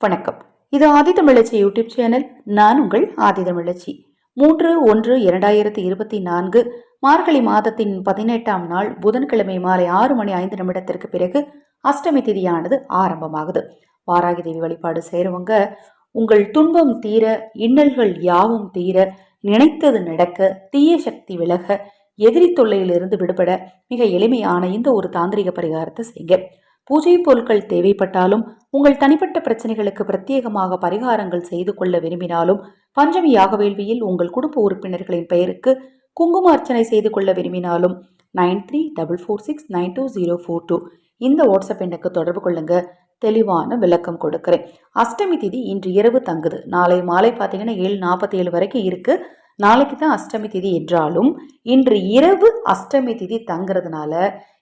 வணக்கம். இது ஆதிதமிழச்சி YouTube channel. நான் உங்கள் ஆதிதமிழச்சி மூன்று ஒன்று இரண்டாயிரத்தி இருபத்தி நான்கு மார்கழி மாதத்தின் பதினெட்டாம் நாள் புதன்கிழமை மாலை ஆறு மணி ஐந்து நிமிடத்திற்கு பிறகு அஷ்டமி திதியானது ஆரம்பமாகுது. வாராகி தேவி வழிபாடு செய்கிறவங்க உங்கள் துன்பம் தீர இன்னல்கள் யாவும் தீர நினைத்தது நடக்க தீய சக்தி விலக எதிரி தொல்லையிலிருந்து விடுபட மிக எளிமையான இந்த ஒரு தாந்திரிக பரிகாரத்தை செய்யுங்க. பூஜை பொருட்கள் தேவைப்பட்டாலும் உங்கள் தனிப்பட்ட பிரச்சனைகளுக்கு பிரத்யேகமாக பரிகாரங்கள் செய்து கொள்ள விரும்பினாலும் பஞ்சமி யாக வேள்வியில் உங்கள் குடும்ப உறுப்பினர்களின் பெயருக்கு குங்கும அர்ச்சனை செய்து கொள்ள விரும்பினாலும் nine three double four six nine two zero four two இந்த வாட்ஸ்அப் எண்ணுக்கு தொடர்பு கொள்ளுங்க. தெளிவான விளக்கம் கொடுக்குறேன். அஷ்டமி திதி இன்று இரவு தங்குது. நாளை மாலை பார்த்தீங்கன்னா ஏழு நாற்பத்தி ஏழு வரைக்கும் இருக்கு. நாளைக்கு தான் அஷ்டமி திதி என்றாலும் இன்று இரவு அஷ்டமி திதி தங்குறதுனால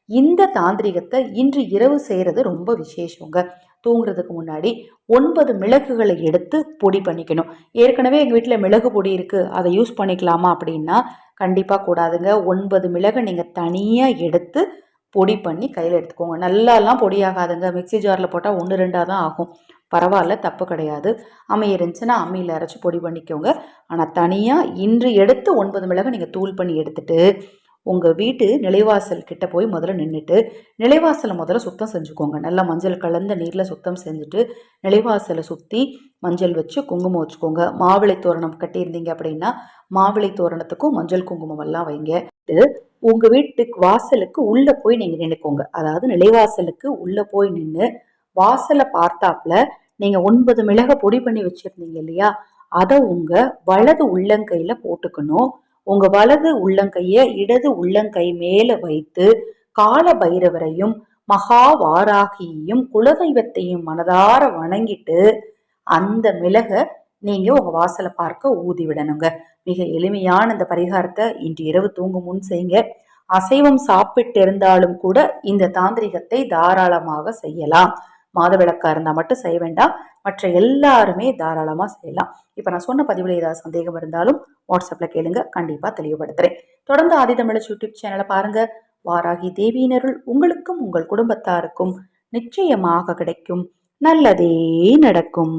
இந்த தாந்திரிகத்தை இன்று இரவு செய்கிறது ரொம்ப விசேஷங்க. தூங்குறதுக்கு முன்னாடி ஒன்பது மிளகுகளை எடுத்து பொடி பண்ணிக்கணும். ஏற்கனவே எங்கள் வீட்டில் மிளகு பொடி இருக்குது அதை யூஸ் பண்ணிக்கலாமா அப்படின்னா கண்டிப்பாக கூடாதுங்க. ஒன்பது மிளகை நீங்கள் தனியாக எடுத்து பொடி பண்ணி கையில் எடுத்துக்கோங்க. நல்லாலாம் பொடியாகாதுங்க மிக்ஸி ஜாரில் போட்டால் ஒன்று ரெண்டாக தான் ஆகும். பரவாயில்ல தப்பு கிடையாது. அம்மை இருந்துச்சுன்னா அம்மியில் அரைச்சி பொடி பண்ணிக்கோங்க. ஆனால் தனியாக இன்று எடுத்து ஒன்பது மிளகு நீங்கள் தூள் பண்ணி எடுத்துட்டு உங்கள் வீட்டு நிலைவாசல் கிட்ட போய் முதல்ல நின்றுட்டு நிலைவாசலை முதல்ல சுத்தம் செஞ்சுக்கோங்க. நல்லா மஞ்சள் கலந்த நீரில் சுத்தம் செஞ்சுட்டு நிலைவாசலை சுற்றி மஞ்சள் வச்சு குங்குமம் வச்சுக்கோங்க. மாவிளை தோரணம் கட்டியிருந்தீங்க அப்படின்னா மாவிளை தோரணத்துக்கும் மஞ்சள் குங்குமம் எல்லாம் வைங்க. உங்கள் வீட்டுக்கு வாசலுக்கு உள்ளே போய் நீங்கள் நின்றுக்கோங்க அதாவது நிலைவாசலுக்கு உள்ளே போய் நின்று வாசலை பார்த்தாப்புல நீங்கள் ஒன்பது மிளகை பொடி பண்ணி வச்சுருந்தீங்க இல்லையா? அதை உங்கள் வலது உள்ளங்கையில் போட்டுக்கணும். உங்கள் வலது உள்ளங்கையை இடது உள்ளங்கை மேலே வைத்து கால பைரவரையும் மகா வாராகியையும் குலதெய்வத்தையும் மனதார வணங்கிட்டு அந்த மிளகை நீங்கள் உங்கள் வாசலை பார்க்க ஊதி விடணுங்க. மிக எளிமையான இந்த பரிகாரத்தை இன்று இரவு தூங்கும் முன் செய்யுங்க. அசைவம் சாப்பிட்டு இருந்தாலும் கூட இந்த தாந்திரிகத்தை தாராளமாக செய்யலாம். மாதவிளக்கா இருந்தால் மட்டும் செய்ய வேண்டாம். மற்ற எல்லாருமே தாராளமாக செய்யலாம். இப்போ நான் சொன்ன பதிவில் ஏதாவது சந்தேகம் இருந்தாலும் வாட்ஸ்அப்பில் கேளுங்க. கண்டிப்பாக தெளிவுபடுத்துகிறேன் தொடர்ந்து ஆதிதமிழ் யூடியூப் சேனலை பாருங்க. வாராகி தேவியினருள் உங்களுக்கும் உங்கள் குடும்பத்தாருக்கும் நிச்சயமாக கிடைக்கும். நல்லதே நடக்கும்.